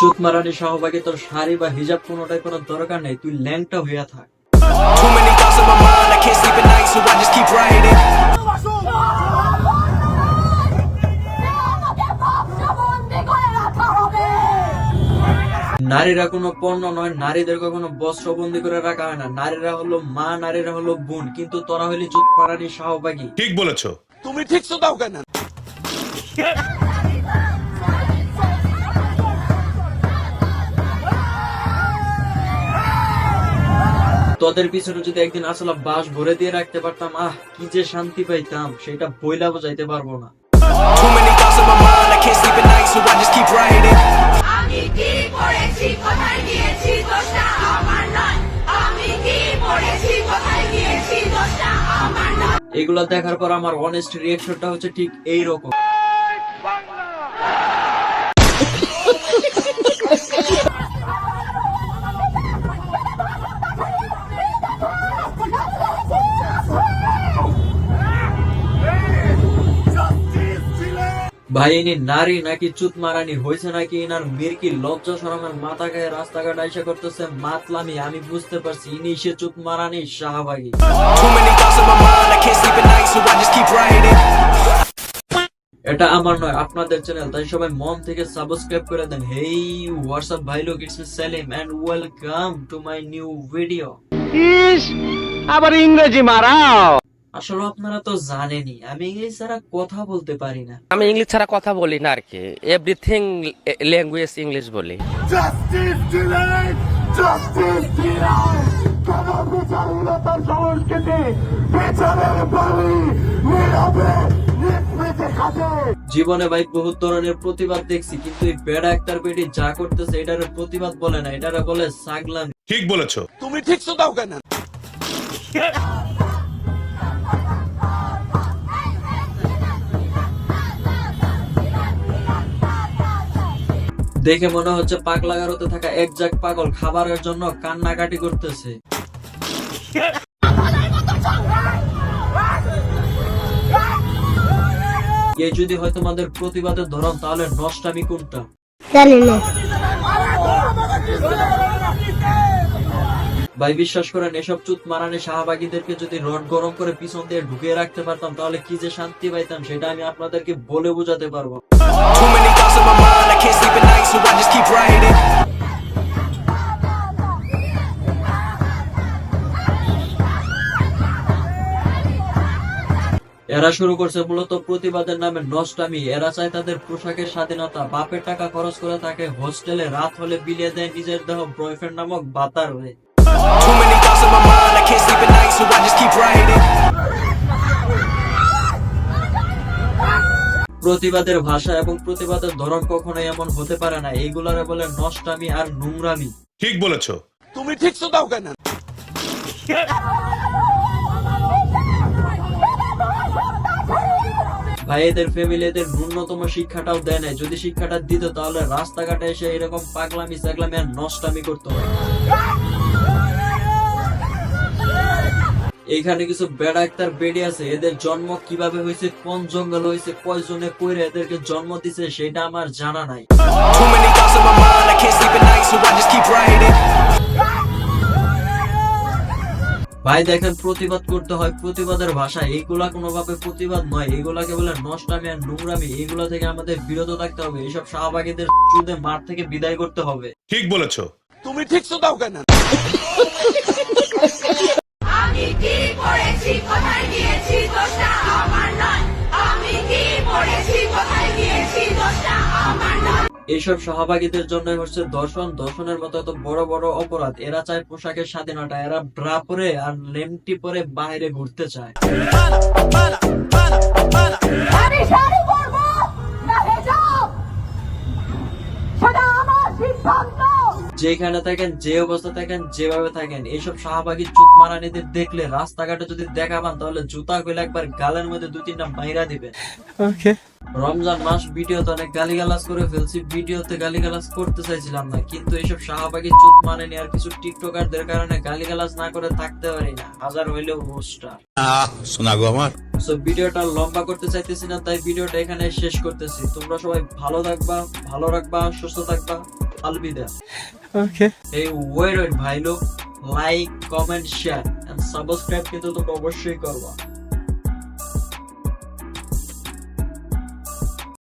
চুত মারানি সহভাগী তোর শাড়ি বা হিজাব কোনোটাই কোনো দরকার নেই তুই ল্যাংটা হইয়া থাক। নারীরা কোনো পণ্য নয় নারীদেরকে কোনো বস্ত্রবন্দি করে রাখা হয় না। নারীরা হলো মা নারীরা হলো বোন কিন্তু তোরা হইলি চুত মারানি সহভাগী ঠিক বলেছ। তুমি ঠিক দাও কেন? তোদের পিছনে যদি একদিন আসলে বাস ভরে দিয়ে রাখতে পারতাম আহ কি যে শান্তি পাইতাম সেটা বইলা বোঝাইতে পারব না। Too many thoughts in my mind, I can't sleep ভাই ইনি নারী নাকি চুত মারানি হয়েছে নাকি ইনার মেয়ের কি লজ্জা সরমের মাথা গায়ে রাস্তাঘাট আইসা করতেছে? মাতলামি আমি বুঝতে পারছি ইনি সে চুত মারানি শাহবাগী. এটা আমার নয় আপনাদের চ্যানেল তাই সবাই মন থেকে সাবস্ক্রাইব করে দেন। হেই হোয়াটসঅ্যাপ ভাই লোক it's me Selim and welcome to my new video is আবার ইংরেজি মারাও। আসলে আপনারা তো জানেনই আমি ইংলিশ ছাড়া কথা বলতে পারি না। আমি ইংলিশ ছাড়া কথা বলি না আর কি এভরিথিং ল্যাঙ্গুয়েজ ইংলিশ বলি। জাস্টিস জাস্টিস ডিলেড কেন বিচারহীনতার সংস্কৃতি বিচারের বলি নীরবে জীবনে ভাই বহুত ধরনের প্রতিবাদ দেখছি কিন্তু এই বেড়া একটার পেটে যা করতেছে এটার প্রতিবাদ বলে না এটারে বলে সাগলাম ঠিক বলেছ। তুমি ঠিক দাও কেন? দেখে মনে হচ্ছে পাগলা গারোতে থাকা এক জাক পাগল খাবারের জন্য কান্নাকাটি করতেছে। এই যদি হয় তোমাদের প্রতিবাদের ধরন তাহলে নষ্টামি কোনটা? ভাই বিশ্বাস করেন এসব চুত মারানি শাহবাগীদেরকে যদি রড গরম করে পিছন দিয়ে ঢুকিয়ে রাখতে পারতাম তাহলে কি যে শান্তি পাইতাম সেটা আমি আপনাদেরকে বলে বোঝাতে পারব। Can't sleep at night, so I just keep writing. এরা শুরু করছে মূলত প্রতিবাদের নামে নষ্টামি। এরা চায় তাদের পোশাকের স্বাধীনতা বাপের টাকা খরচ করে তাকে হোস্টেলে রাত হলে বিলিয়ে দেয় নিজের দেহ বয়ফ্রেন্ড নামক বাতার। হয়ে Too many thoughts in my mind, I can't sleep at night, so I just keep writing. প্রতিবাদের ভাষা এবং প্রতিবাদের ধরন কখনোই এমন হতে পারে না। এইগুলারে বলে নষ্টামি আর নোংরামি। ঠিক বলেছ। তুমি ঠিক দাও কেন? ভাই এদের ফ্যামিলি এদের ন্যূনতম শিক্ষাটাও দেয় নাই। যদি শিক্ষাটা দিত তাহলে রাস্তাঘাটে এসে এরকম পাগলামি সাগলামি আর নষ্টামি করতো এখানে কিছু বেড়া একটার বেড়ে আছে। এদের জন্ম কীভাবে হয়েছে কোন জঙ্গল হয়েছে কয়জনে কইরে এদেরকে জন্ম দিছে সেটা আমার জানা নাই. ভাই দেখেন প্রতিবাদ করতে হয় প্রতিবাদের ভাষা এইগুলা কোনোভাবে প্রতিবাদ নয়। এগুলাকে বলে নষ্টামি আর নোংরামি। এইগুলা থেকে আমাদের বিরত থাকতে হবে। এইসব শাহবাগীদের চুদে মাঠ থেকে বিদায় করতে হবে। ঠিক বলেছ। তুমি ঠিক দাও কেন? আমি কি পড়েছি? কোথায় গিয়েছি? দোষটা আমার নয়। আমি কি পড়েছি? কোথায় গিয়েছি? দোষটা আমার নয়। এইসব সহভাগীদের জন্য হচ্ছে দর্শন। দর্শনের মতো এত বড় বড় অপরাধ। এরা চায় পোশাকের স্বাধীনতা। এরা ব্রা পরে আর লেমটি পরে বাইরে ঘুরতে চায়। সিদ্ধান্ত। যেখানে থাকেন যে অবস্থা থাকেন যেভাবে থাকেন এইসব শাহবাগী চুপ মারানিদের দেখলে রাস্তাঘাটে যদি দেখা পান তাহলে জুতা গুলো একবার গালের মধ্যে দু তিনটা মাইরা দিবেন। রমজান মাস ভিডিওতে অনেক গালিগালাজ করে ফেলছি ভিডিওতে গালিগালাজ করতে চাইছিলাম না কিন্তু এইসব শাহবাগী চুপ মানেনি আর কিছু টিকটকারদের কারণে গালিগালাজ না করে থাকতে পারি না হাজার হইলেও রোস্টার শোনা গো আমার। সো ভিডিওটা লম্বা করতে চাইতেছি না তাই ভিডিওটা এখানে শেষ করতেছি। তোমরা সবাই ভালো থাকবা ভালো রাখবা সুস্থ থাকবা আলবিদা। Okay. এই ওয়েট ভাই like comment share and subscribe কিন্তু তোমরা অবশ্যই করবা